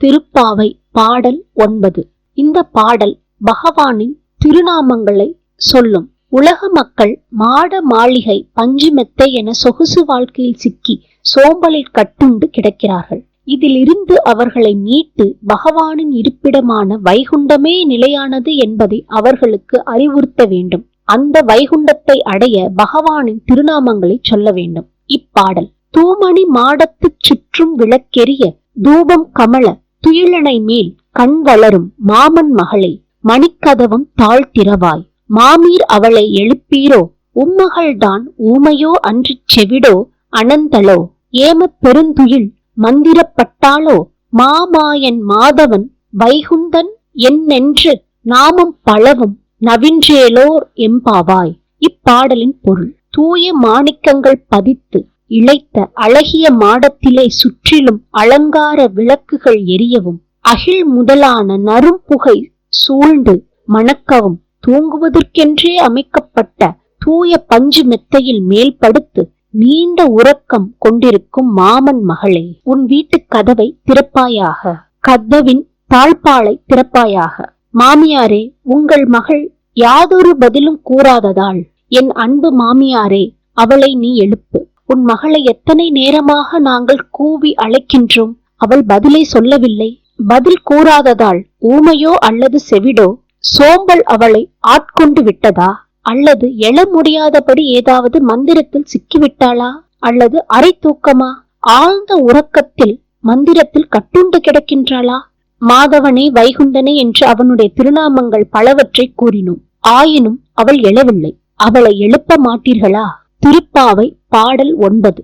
திருப்பாவை பாடல் ஒன்பது. இந்த பாடல் பகவானின் திருநாமங்களை சொல்லும். உலக மக்கள் மாட மாளிகை பஞ்சு மெத்தை என சொகுசு வாழ்க்கையில் சிக்கி சோம்பலில் கட்டுண்டு கிடக்கிறார்கள். இதிலிருந்து அவர்களை மீட்டு பகவானின் இருப்பிடமான வைகுண்டமே நிலையானது என்பதை அவர்களுக்கு அறிவுறுத்த வேண்டும். அந்த வைகுண்டத்தை அடைய பகவானின் திருநாமங்களை சொல்ல வேண்டும். இப்பாடல் தூமணி மாடத்துச் சுற்றும் விளக்கெரிய தூபம் கமல துயிலனை மேல் கண் வளரும் மாமன் மகளை மணிக்கதவம் தாழ்த்திரவாய் மாமீர் அவளை எழுப்பீரோ? உம்மகள்தான் ஊமையோ அன்று செவிடோ? அனந்தளோ? ஏமப் பெருந்துயில் மந்திரப்பட்டாளோ? மாமாயன் மாதவன் வைகுந்தன் என்னென்று நாமம் பலவும் நவின்றேலோர் எம்பாவாய். இப்பாடலின் பொருள். தூய மாணிக்கங்கள் பதித்து இழைத்த அழகிய மாடத்திலே சுற்றிலும் அலங்கார விளக்குகள் எரியவும் அகில் முதலான நறும்புகை சூழ்ந்து மணக்கவும் தூங்குவதற்கென்றே அமைக்கப்பட்ட தூய பஞ்சு மெத்தையில் மேல் படுத்து நீண்ட உறக்கம் கொண்டிருக்கும் மாமன் மகளே உன் வீட்டு கதவை திறப்பாயாக. கதவின் தாழ்பாலை திறப்பாயாக. மாமியாரே உங்கள் மகள் யாதொரு பதிலும் கூறாததால் என் அன்பு மாமியாரே அவளை நீ எழுப்பு. உன் மகளை எத்தனை நேரமாக நாங்கள் கூவி அழைக்கின்றோம்? அவள் பதிலை சொல்லவில்லை. பதில் கூறாததால் ஊமையோ அல்லது செவிடோ சோம்பல் அவளை ஆட்கொண்டு விட்டதா? அல்லது எழ முடியாதபடி ஏதாவது மந்திரத்தில் சிக்கிவிட்டாளா? அல்லது அரை தூக்கமா? ஆழ்ந்த உறக்கத்தில் மந்திரத்தில் கட்டுண்டு கிடக்கின்றாளா? மாதவனே வைகுண்டனே என்று அவனுடைய திருநாமங்கள் பலவற்றை கூறினோம். ஆயினும் அவள் எழவில்லை. அவளை எழுப்ப மாட்டீர்களா? திருப்பாவை பாடல் ஒன்பது.